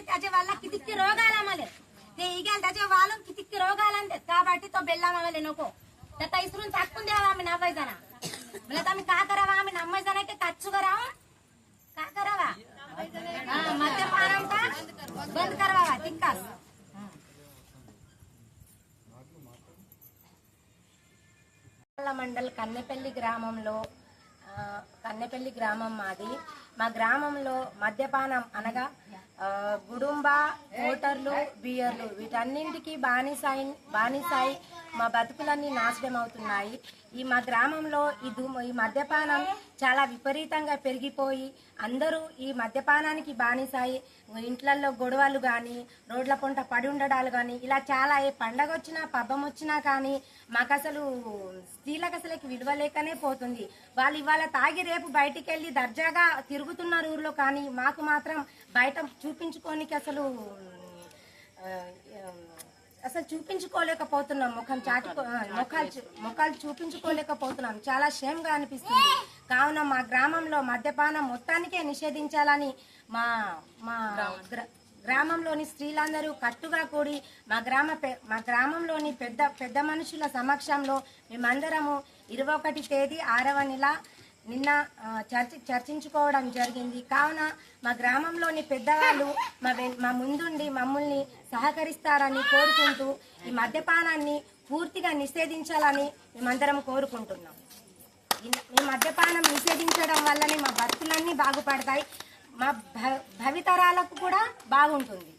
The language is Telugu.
కాకపోతే त्याच्या वाला किती रोगाला आम्हाला ते इगेल त्याच्या वालून किती रोगाला आणतात కాబట్టి तो बेल्ला आम्हाला नको त्याचा इसरून टाकून द्यावा आम्ही नव्वद जण मला आम्ही का करावा आम्ही नव्वद जण की कच्चू करावा का करावा हा, मद्यपान का बंद करावा तिक्कास మండల్ కన్నెపల్లి గ్రామంలో ఆ, కన్నెపల్లి గ్రామం మాది మా గ్రామంలో మద్యపానం అనగా ఆ, గుడుంబ మోటార్లు బియర్లు వీటన్నింటికి బానిసాయి బానిసాయి. మా బతుకులన్నీ నాశనం అవుతున్నాయి ఈ మా గ్రామంలో ఈ ధూ ఈ మద్యపానం చాలా విపరీతంగా పెరిగిపోయి అందరూ ఈ మద్యపానానికి బానిసాయి. ఇంట్లల్లో గొడవలు కానీ రోడ్ల పొంట పడి ఉండడాలు కానీ ఇలా చాలా ఏ పండగ వచ్చినా పబ్బం వచ్చినా కానీ మాకు అసలు స్త్రీలకు అసలు విలువలేకనే పోతుంది. వాళ్ళు ఇవాళ తాగి రేపు బయటికి వెళ్ళి దర్జాగా తిరుగుతున్నారు ఊర్లో కానీ మాకు మాత్రం బయట చూ చూపించుకోనికి అసలు అసలు చూపించుకోలేకపోతున్నాం. ముఖం చాటుకో ముఖాలు చూ- ముఖాలు చూపించుకోలేకపోతున్నాం. చాలా షేమ్గా అనిపిస్తుంది. కావున మా గ్రామంలో మద్యపానం మొత్తానికే నిషేధించాలని మా మా గ్రామంలోని స్త్రీలందరూ కట్టుగా కూడి మా గ్రామ మా గ్రామంలోని పెద్ద పెద్ద మనుషుల సమక్షంలో మేమందరము ఇరవై ఒకటి తేదీ ఆరవ నెల నిన్న చర్చ చర్చించుకోవడం జరిగింది. కావున మా గ్రామంలోని పెద్దవాళ్ళు మా వెన్- మా ముందుండి మమ్మల్ని సహకరిస్తారని కోరుకుంటూ ఈ మద్యపానాన్ని పూర్తిగా నిషేధించాలని మేమందరం కోరుకుంటున్నాం. ఈ- ఈ మద్యపానం నిషేధించడం వల్లనే మా బతుకులన్నీ బాగుపడతాయి. మా భవితరాలకు కూడా బాగుంటుంది.